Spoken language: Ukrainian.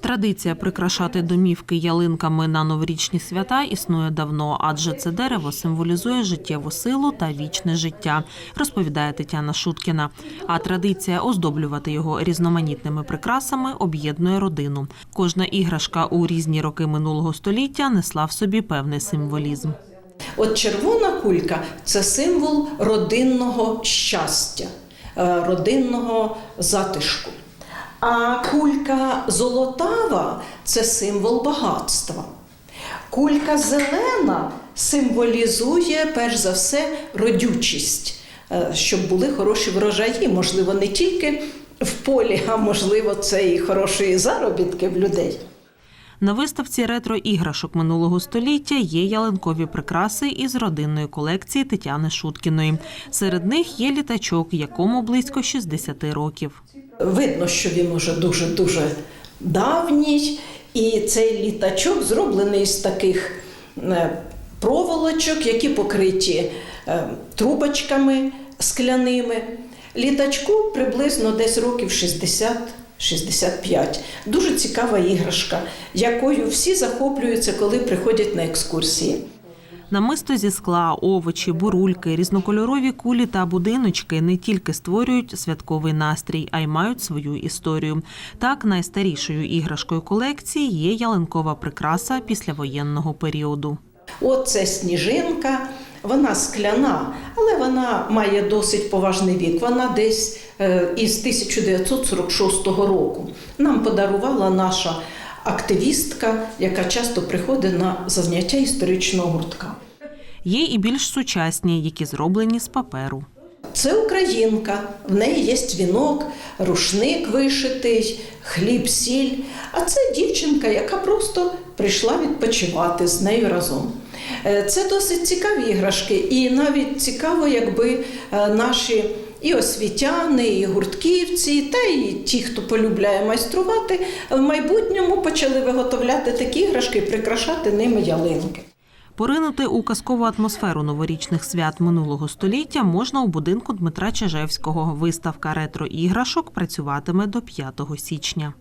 Традиція прикрашати домівки ялинками на новорічні свята існує давно, адже це дерево символізує життєву силу та вічне життя, розповідає Тетяна Шуткіна. А традиція оздоблювати його різноманітними прикрасами об'єднує родину. Кожна іграшка у різні роки минулого століття несла в собі певний символізм. От червона кулька це символ родинного щастя, е, родинного затишку. А кулька золотава це символ багатства. Кулька зелена символізує перш за все родючість, е, щоб були хороші врожаї, можливо, не тільки в полі, а можливо, це і хороші заробітки в людей. На виставці ретро-іграшок минулого століття є ялинкові прикраси із родинної колекції Тетяни Шуткіної. Серед них є літачок, якому близько 60 років. Видно, що він уже дуже-дуже давній, і цей літачок зроблений з таких е, проволочок, які покриті е, трубочками скляними. Літачку приблизно десь років 60-65. Дуже цікава іграшка, якою всі захоплюються, коли приходять на екскурсії. Намисто зі скла, овочі, бурульки, різнокольорові кулі та будиночки не тільки створюють святковий настрій, а й мають свою історію. Так, найстарішою іграшкою колекції є ялинкова прикраса післявоєнного періоду. Оце сніжинка, вона скляна, але вона має досить поважний вік. Вона десь е, із 1946 року. Нам подарувала наша активістка, яка часто приходить на заняття історичного гуртка. Є і більш сучасні, які зроблені з паперу. Це українка, в неї є вінок, рушник вишитий, хліб, сіль. А це дівчинка, яка просто прийшла відпочивати з нею разом. Е, Це досить цікаві іграшки, і навіть цікаво, якби е, наші і освітяни, і гуртківці, та і ті, хто полюбляє майструвати, в майбутньому почали виготовляти такі іграшки і прикрашати ними ялинки. Поринути у казкову атмосферу новорічних свят минулого століття можна у будинку Дмитра Чижевського. Виставка ретро іграшок працюватиме до 5 січня.